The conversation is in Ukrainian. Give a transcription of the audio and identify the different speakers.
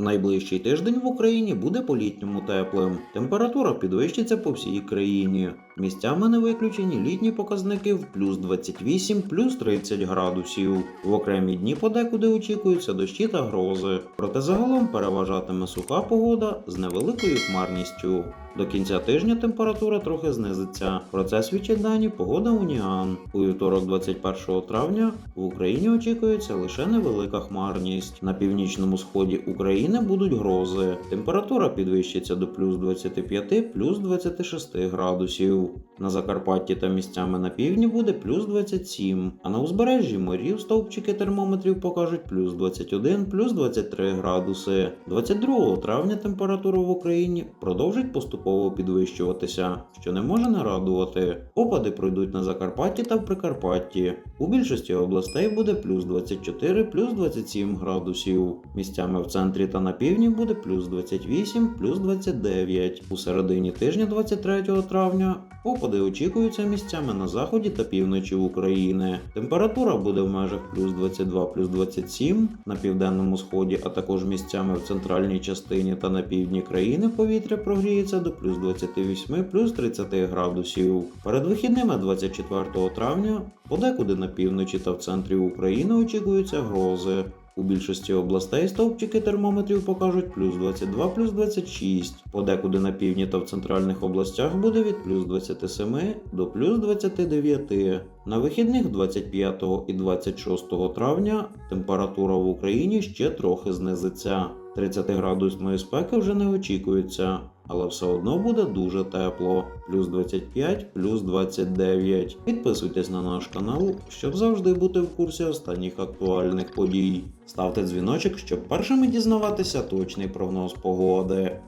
Speaker 1: Найближчий тиждень в Україні буде по-літньому теплим. Температура підвищиться по всій країні. Місцями не виключені літні показники в плюс 28, плюс 30 градусів. В окремі дні подекуди очікуються дощі та грози. Проте загалом переважатиме суха погода з невеликою хмарністю. До кінця тижня температура трохи знизиться. Про це свідчать дані погода Уніан. У вівторок, 21 травня, в Україні очікується лише невелика хмарність. На північному сході України будуть грози. Температура підвищиться до плюс 25, плюс 26 градусів. На Закарпатті та місцями на півдні буде плюс 27, а на узбережжі морів стовпчики термометрів покажуть плюс 21, плюс 23 градуси. 22 травня температура в Україні продовжить поступово підвищуватися, що не може не радувати. Опади пройдуть на Закарпатті та в Прикарпатті. У більшості областей буде плюс 24, плюс 27 градусів. Місцями в центрі та на півдні буде плюс 28, плюс 29. У середині тижня 23 травня опади очікуються місцями на заході та півночі України. Температура буде в межах плюс 22, плюс 27 на південному сході, а також місцями в центральній частині та на півдні країни повітря прогріється до плюс 28, плюс 30 градусів. Перед вихідними 24 травня подекуди на півночі та в центрі України очікуються грози. У більшості областей стовпчики термометрів покажуть плюс 22, плюс 26. Подекуди на півдні та в центральних областях буде від плюс 27 до плюс 29. На вихідних 25 і 26 травня температура в Україні ще трохи знизиться. 30 градусної спеки вже не очікується, але все одно буде дуже тепло. Плюс 25, плюс 29. Підписуйтесь на наш канал, щоб завжди бути в курсі останніх актуальних подій. Ставте дзвіночок, щоб першими дізнаватися точний прогноз погоди.